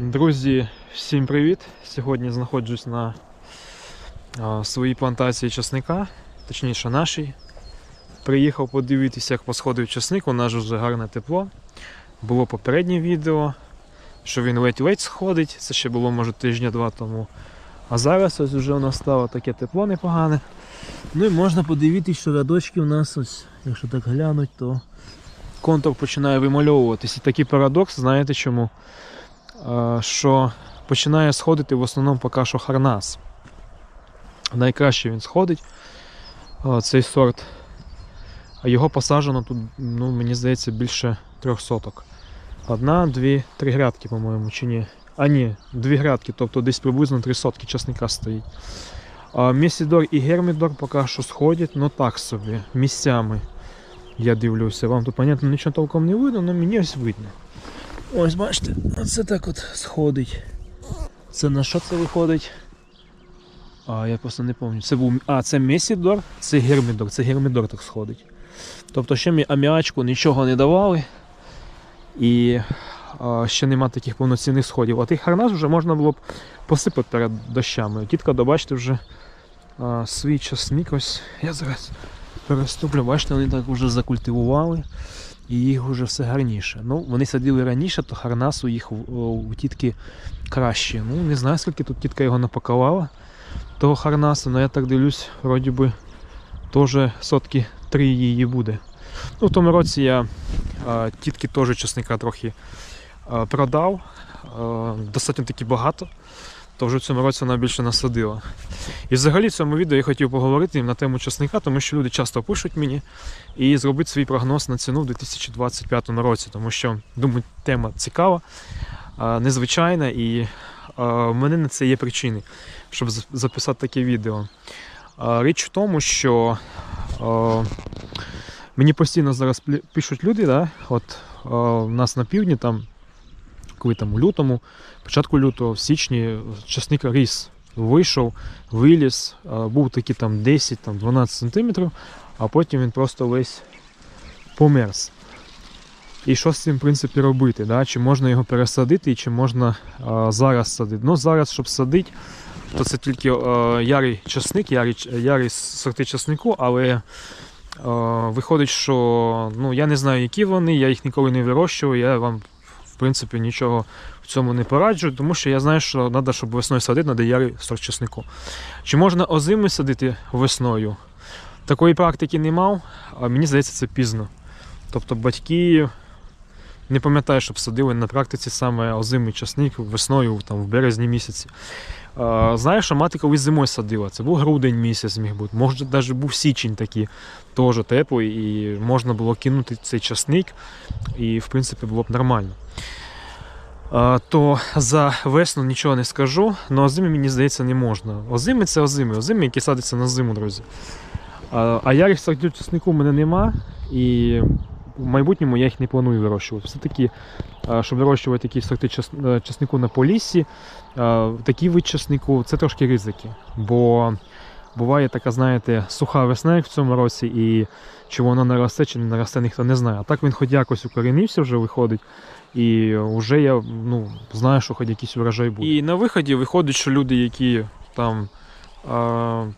Друзі, всім привіт! Сьогодні знаходжусь на своїй плантації часника, точніше нашій. Приїхав подивитися, як посходив часник, у нас вже гарне тепло. Було попереднє відео, що він ледь-ледь сходить, це ще було може тижня-два тому. А зараз ось вже у нас стало таке тепло непогане. Ну і можна подивитися, що рядочки у нас ось, якщо так глянуть, то контур починає вимальовуватись. І такий парадокс, знаєте чому? Е, що починає сходити в основному поки що харнас. Найкраще він сходить, е, цей сорт. А його посаджено тут, ну, мені здається, більше трьох соток. Одна, дві, три грядки, по-моєму, чи ні? А ні, дві грядки, тобто десь приблизно три сотки часника стоїть. Місідор і Гермідор поки що сходять, ну так собі, місцями. Я дивлюся. Вам тут, понятно, нічого толком не видно, але мені ось видно. Ось бачите, оце так от сходить. Це на що це виходить? А, я просто не пам'ятаю. Це був. А, це Месідор, це Гермідор, це Гермідор так сходить. Тобто ще ми аміачку нічого не давали. І а, ще нема таких повноцінних сходів. А тих харнас вже можна було б посипати перед дощами. Тітка, добачте вже а, свій часник. Ось я зараз переступлю, бачите, вони так вже закультивували і їх вже все гарніше. Ну, вони садили раніше, то харнас у їх у, тітки краще. Ну, не знаю, скільки тут тітка його напакувала, того харнасу, але я так дивлюсь, вроді би теж сотки три її буде. Ну, в тому році я а, тітки теж чесника трохи а, продав, а, достатньо таки багато. То вже в цьому році вона більше насадила. І взагалі в цьому відео я хотів поговорити на тему часника, тому що люди часто пишуть мені і зробити свій прогноз на ціну в 2025 році, тому що, думаю, тема цікава, незвичайна, і в мене на це є причини, щоб записати таке відео. Річ в тому, що мені постійно зараз пишуть люди, да? от у нас на півдні, там, коли там у лютому, початку лютого, в січні часник ріс. Вийшов, виліз, був такий там 10-12 см, а потім він просто весь померз. І що з цим, в принципі, робити? Да? Чи можна його пересадити, чи можна а, зараз садити? Ну, зараз, щоб садити, то це тільки а, ярий часник, ярий, ярий сорти часнику, але а, виходить, що ну, я не знаю, які вони, я їх ніколи не вирощував, я вам, принципі, нічого в цьому не пораджу, тому що я знаю, що треба, щоб весною садити, треба ярий сорт часнику. Чи можна озими садити весною? Такої практики не мав, а мені здається, це пізно. Тобто батьки не пам'ятаю, щоб садили на практиці саме озимий часник весною, там, в березні місяці. Знаю, що мати колись зимою садила. Це був грудень місяць міг бути. Може, навіть був січень такий, теж теплий, і можна було кинути цей часник, і в принципі було б нормально. То за весну нічого не скажу, але озими, мені здається, не можна. Озими це озими, озими, які садяться на зиму, друзі. А, ярих сортів часнику в мене нема, і в майбутньому я їх не планую вирощувати. Все-таки, щоб вирощувати такі сорти е, на поліссі, а, такий вид часнику це трошки ризики. Бо буває така, знаєте, суха весна як в цьому році, і чи вона наросте, чи не наросте, ніхто не знає. А так він хоч якось укорінився вже виходить. І вже я ну, знаю, що хоч якийсь урожай буде. І на виході виходить, що люди, які там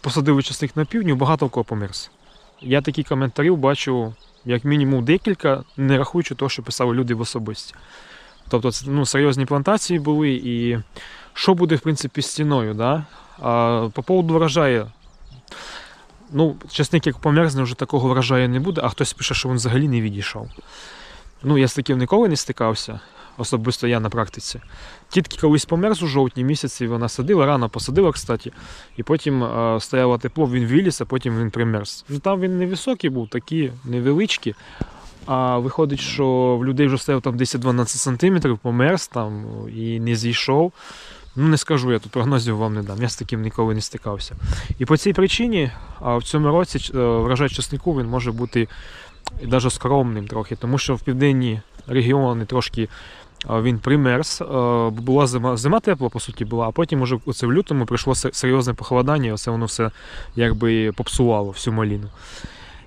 посадили часник на півдні, багато в кого померз. Я такі коментарів бачу як мінімум декілька, не рахуючи того, що писали люди в особисті. Тобто це ну, серйозні плантації були, і що буде, в принципі, з? Да? А, по поводу врожаю. Ну, часник, як померзне, вже такого врожаю не буде, а хтось пише, що він взагалі не відійшов. Ну, я з таким ніколи не стикався, особисто я на практиці. Тітки колись померз у жовтні місяці, вона садила, рано посадила, кстати, і потім е, стояло тепло, він виліз, а потім він примерз. Ну, там він невисокий був, такі невеличкі. А виходить, що в людей вже стояв там 10-12 см, померз там і не зійшов. Ну, не скажу, я тут прогнозів вам не дам. Я з таким ніколи не стикався. І по цій причині в цьому році е, врожай часнику він може бути навіть скромним трохи, тому що в південні регіони трошки він примерз. Була зима, зима тепла, по суті, була, а потім уже оце в лютому прийшло серйозне похолодання, і оце воно все якби попсувало всю маліну.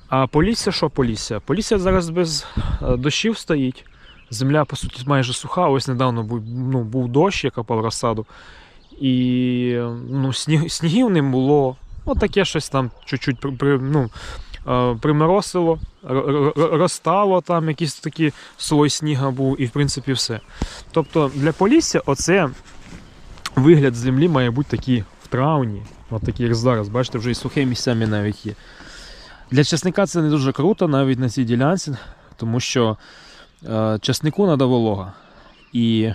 А Полісся що Полісся? Полісся зараз без е, дощів стоїть. Земля, по суті, майже суха. Ось недавно був, ну, був дощ, я копав розсаду. І ну, сніг, снігів не було. Ну, таке щось там чуть-чуть при, при, ну, е, приморосило, розтало, там якийсь такий слой сніга був, і в принципі все. Тобто для Полісся оце вигляд землі має бути такий в травні. От такий, як зараз. Бачите, вже і сухе місцями навіть є. Для часника це не дуже круто, навіть на цій ділянці, тому що часнику треба волога. І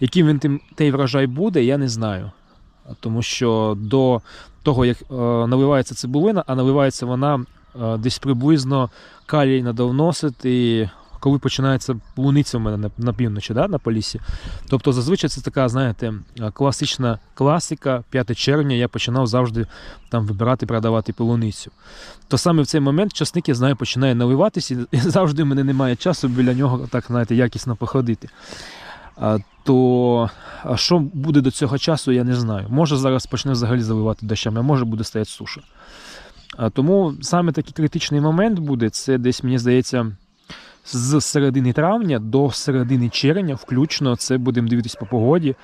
яким він тим, той врожай буде, я не знаю. Тому що до того, як е, наливається цибулина, а наливається вона е, десь приблизно калій треба вносити, коли починається луниця у мене на, на півночі, да, на полісі. Тобто зазвичай це така, знаєте, е, класична класика, 5 червня я починав завжди там вибирати, продавати полуницю. То саме в цей момент часник, я знаю, починає наливатися, і завжди в мене немає часу біля нього так, знаєте, якісно походити. То що буде до цього часу, я не знаю. Може зараз почне взагалі заливати дощами, а може буде стояти суша. Тому саме такий критичний момент буде, це десь, мені здається, з середини травня до середини червня, включно, це будемо дивитись по погоді.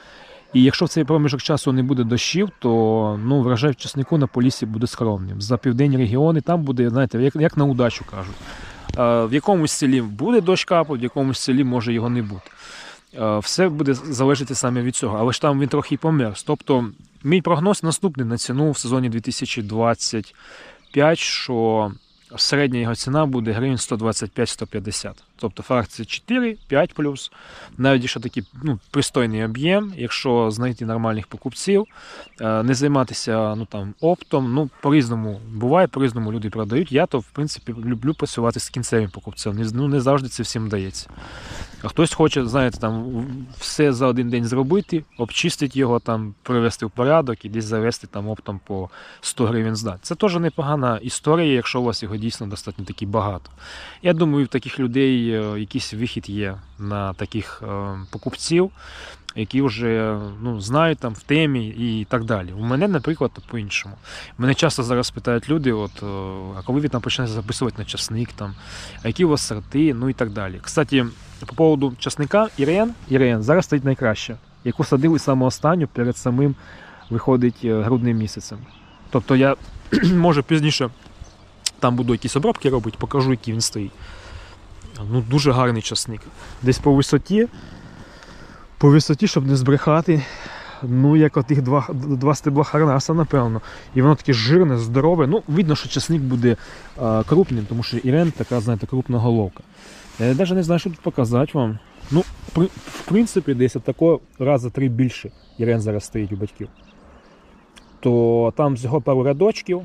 І якщо в цей проміжок часу не буде дощів, то ну, врожай в на полісі буде скромним. За південні регіони там буде, знаєте, як, як на удачу кажуть. В якомусь селі буде дощ капати, в якомусь селі може його не бути. Все буде залежати саме від цього, але ж там він трохи померз. Тобто, мій прогноз наступний на ціну в сезоні 2025, що середня його ціна буде гривень 125-150. Тобто фракції 4, 5 плюс. Навіть якщо такий ну, пристойний об'єм, якщо знайти нормальних покупців, е, не займатися ну, там, оптом, ну, по-різному буває, по-різному люди продають. Я то, в принципі, люблю працювати з кінцевим покупцем. Ну, не завжди це всім вдається. Хтось хоче, знаєте, там все за один день зробити, обчистити його, там, привести в порядок і десь завести там оптом по 100 гривень здати. Це теж непогана історія, якщо у вас його дійсно достатньо таки багато. Я думаю, в таких людей е, якийсь вихід є на таких е, покупців, які вже ну, знають там в темі і так далі. У мене, наприклад, по-іншому. Мене часто зараз питають люди, от, е, а коли ви там почнете записувати на часник, там, а які у вас сорти, ну і так далі. Кстати, по поводу часника, Ірен, Ірен зараз стоїть найкраще, яку садили саме останню перед самим виходить е, грудним місяцем. Тобто я може пізніше там буду якісь обробки робити, покажу, який він стоїть. Ну, дуже гарний часник. Десь по висоті, по висоті, щоб не збрехати. Ну, як отих два, два стебла харнаса, напевно. І воно таке жирне, здорове. Ну, видно, що часник буде а, крупним, тому що Ірен така, знаєте, крупна головка. Я навіть не знаю, що тут показати вам. Ну, в принципі, десь такого рази три більше Ірен зараз стоїть у батьків. То там всього пару рядочків.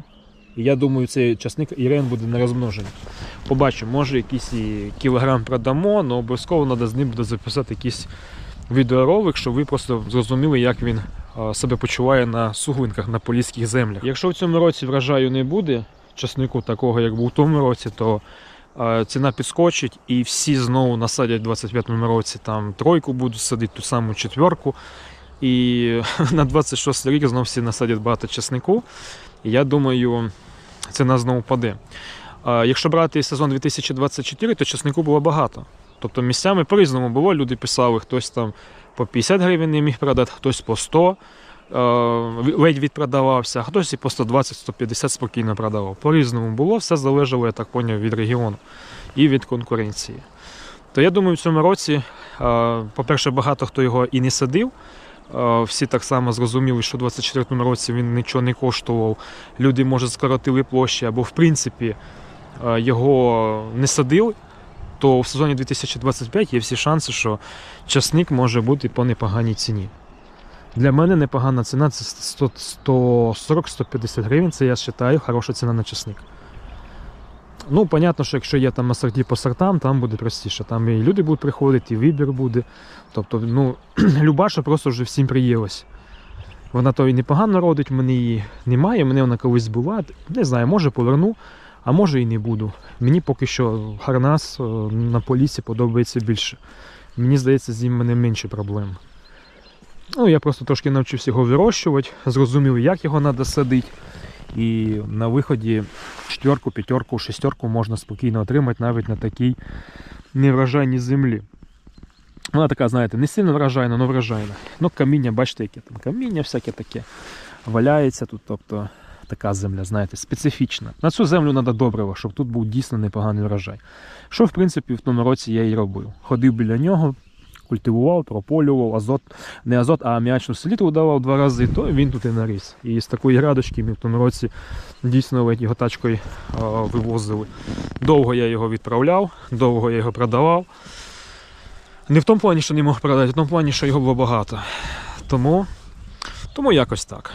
І я думаю, цей часник Ірен буде не розмножений. Побачимо, може якийсь кілограм продамо, але обов'язково треба з ним буде записати якийсь відеоролик, щоб ви просто зрозуміли, як він себе почуває на суглинках на поліських землях. Якщо в цьому році врожаю не буде, часнику такого, як був у тому році, то ціна підскочить і всі знову насадять в 25-му році там тройку будуть садити, ту саму четверку. І на 26 рік знову всі насадять багато часнику. І я думаю, ціна знову паде. Якщо брати сезон 2024, то часнику було багато. Тобто місцями по-різному було. Люди писали, хтось там по 50 гривень не міг продати, хтось по 100 е, ледь відпродавався, а хтось і по 120-150 спокійно продавав. По-різному було, все залежало, я так поняв, від регіону і від конкуренції. То я думаю, в цьому році, е, по-перше, багато хто його і не садив. Е, Всі так само зрозуміли, що в 24-му році він нічого не коштував. Люди, може, скоротили площі або, в принципі, е, його не садили. То в сезоні 2025 є всі шанси, що часник може бути по непоганій ціні. Для мене непогана ціна це 140-150 гривень. Це я вважаю хороша ціна на часник. Ну, понятно, що якщо є там асорті по сортам, там буде простіше. Там і люди будуть приходити, і вибір буде. Тобто, ну, Любаша просто вже всім приїлась. Вона то і непогано родить, в мене її немає, мене вона колись була. Не знаю, може поверну, а може і не буду. Мені поки що Харнас е, на полісі подобається більше. Мені здається, з ним мене менше проблем. Ну, я просто трошки навчився його вирощувати, зрозумів, як його треба садити. І на виході четверку, п'ятерку, шестерку можна спокійно отримати навіть на такій неврожайній землі. Вона така, знаєте, не сильно вражайна, але вражайна. Ну, каміння, бачите, яке там каміння всяке таке валяється тут. Тобто така земля, знаєте, специфічна. На цю землю треба добриво, щоб тут був дійсно непоганий врожай. Що, в принципі, в тому році я і робив. Ходив біля нього, культивував, прополював, азот, не азот, а аміачну селітру давав два рази, то він тут і наріс. І з такої градочки ми в тому році дійсно його тачкою вивозили. Довго я його відправляв, довго я його продавав. Не в тому плані, що не мог продати, а в тому плані, що його було багато. Тому, тому якось так.